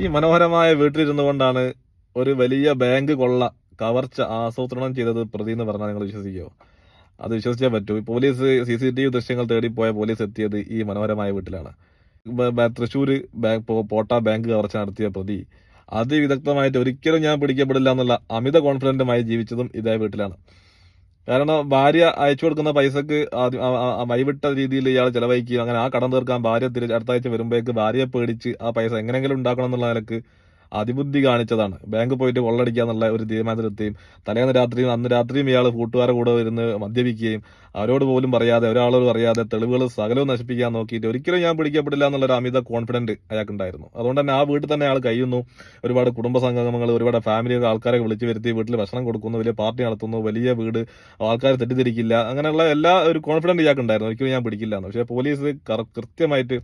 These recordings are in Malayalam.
ഈ മനോഹരമായ വീട്ടിലിരുന്നു കൊണ്ടാണ് ഒരു വലിയ ബാങ്ക് കൊള്ള കവർച്ച ആസൂത്രണം ചെയ്തത് പ്രതി എന്ന് പറഞ്ഞാൽ നിങ്ങൾ വിശ്വസിക്കുമോ അത് വിശ്വസിച്ചേ പറ്റൂ. Police C C T V ദൃശ്യങ്ങൾ തേടിപ്പോയ പോലീസ് എത്തിയത് ഈ മനോഹരമായ വീട്ടിലാണ്. ബ- ബാങ്ക് പോട്ട ബാങ്ക് കവർച്ച നടത്തിയ പ്രതി. അതിവിദഗ്ധമായിട്ട് ഒരിക്കലും ഞാൻ പിടിക്കപ്പെടില്ല എന്നുള്ള അമിത കോൺഫിഡന്റുമായി ജീവിച്ചതും ഇതേ വീട്ടിലാണ്. കാരണം ഭാര്യ അയച്ചു കൊടുക്കുന്ന പൈസക്ക് വൈവിട്ട രീതിയിൽ ഇയാൾ ചെലവഴിക്കുകയും അങ്ങനെ ആ കടം തീർക്കാൻ ഭാര്യ തിരിച്ച് അടുത്ത ആഴ്ച വരുമ്പോഴേക്ക് ഭാര്യയെ പേടിച്ച് ആ പൈസ എങ്ങനെയെങ്കിലും ഉണ്ടാക്കണം എന്നുള്ള നിലയ്ക്ക് അതിബുദ്ധി കാണിച്ചതാണ്. ബാങ്ക് പോയിട്ട് കൊള്ളടിക്കുക എന്നുള്ള ഒരു തീരുമാനത്തിലെത്തുകയും തലേന്ന് രാത്രിയും അന്ന് രാത്രിയും ഇയാൾ കൂട്ടുകാരെ കൂടെ വരുന്ന് മദ്യപിക്കുകയും അവരോട് പോലും പറയാതെ ഒരാളോട് പറയാതെ തെളിവുകൾ സകലവും നശിപ്പിക്കാൻ നോക്കിയിട്ട് ഒരിക്കലും ഞാൻ പിടിക്കപ്പെടില്ല എന്നുള്ള ഒരു അമിത കോൺഫിഡന്റ് അയാൾക്കുണ്ടായിരുന്നു. അതുകൊണ്ട് തന്നെ ആ വീട്ടിൽ തന്നെ അയാൾ കഴിയുന്നു. ഒരുപാട് കുടുംബ സംഗമങ്ങൾ ഒരുപാട് ഫാമിലി ആൾക്കാരെ വിളിച്ചു വരുത്തി വീട്ടിൽ ഭക്ഷണം കൊടുക്കുന്നു വലിയ പാർട്ടി നടത്തുന്നു വലിയ വീട് ആൾക്കാർ തെറ്റിദ്ധരിക്കില്ല അങ്ങനെയുള്ള എല്ലാ ഒരു കോൺഫിഡന്റ് ഇയാൾക്കുണ്ടായിരുന്നു. ഒരിക്കലും ഞാൻ പിടിക്കില്ല എന്ന്. പക്ഷേ പോലീസ് കൃത്യമായിട്ട്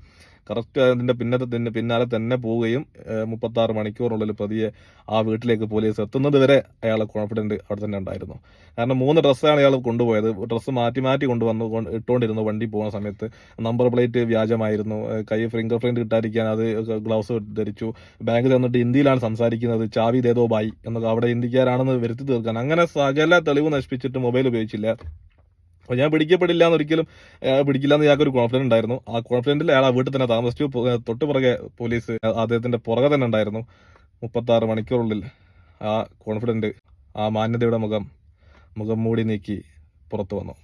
കറക്റ്റ് അതിന്റെ പിന്നത്തെ തന്നെ പിന്നാലെ തന്നെ പോവുകയും മുപ്പത്തി ആറ് മണിക്കൂറിനുള്ളിൽ പ്രതിയെ ആ വീട്ടിലേക്ക് പോലീസ് എത്തുന്നത് വരെ അയാൾ കോൺഫിഡന്റ് അവിടെ തന്നെ ഉണ്ടായിരുന്നു. കാരണം മൂന്ന് ഡ്രസ്സാണ് അയാൾ കൊണ്ടുപോയത്. ഡ്രസ്സ് മാറ്റി മാറ്റി കൊണ്ടുവന്നു കൊണ്ട് ഇട്ടുകൊണ്ടിരുന്നു വണ്ടി പോകുന്ന സമയത്ത്. നമ്പർ പ്ലേറ്റ് വ്യാജമായിരുന്നു. കൈ ഫിംഗർ പ്രിന്റ് കിട്ടാതിരിക്കാൻ അത് ഗ്ലൗസ് ധരിച്ചു. ബാങ്കിൽ തന്നിട്ട് ഹിന്ദിയിലാണ് സംസാരിക്കുന്നത്. ചാവി ദേതോ ബായി എന്നൊക്കെ അവിടെ ഹിന്ദിക്കാരാണെന്ന് വരുത്തി തീർക്കാൻ. അങ്ങനെ സകല തെളിവ് നശിപ്പിച്ചിട്ട് മൊബൈൽ ഉപയോഗിച്ചില്ല. അപ്പോൾ ഞാൻ പിടിക്കപ്പെടില്ല എന്നൊരിക്കലും പിടിക്കില്ല എന്ന് ഞങ്ങൾക്ക് ഒരു ഉണ്ടായിരുന്നു. ആ കോൺഫിഡന്റിൽ അയാൾ വീട്ടിൽ തന്നെ താമസിച്ചു. തൊട്ട് പുറകെ പോലീസ് അദ്ദേഹത്തിന്റെ പുറകെ തന്നെ ഉണ്ടായിരുന്നു. മുപ്പത്താറ് മണിക്കൂറുള്ളിൽ ആ കോൺഫിഡന്റ് ആ മാന്യതയുടെ മുഖം മുഖം മൂടി നീക്കി പുറത്തു വന്നു.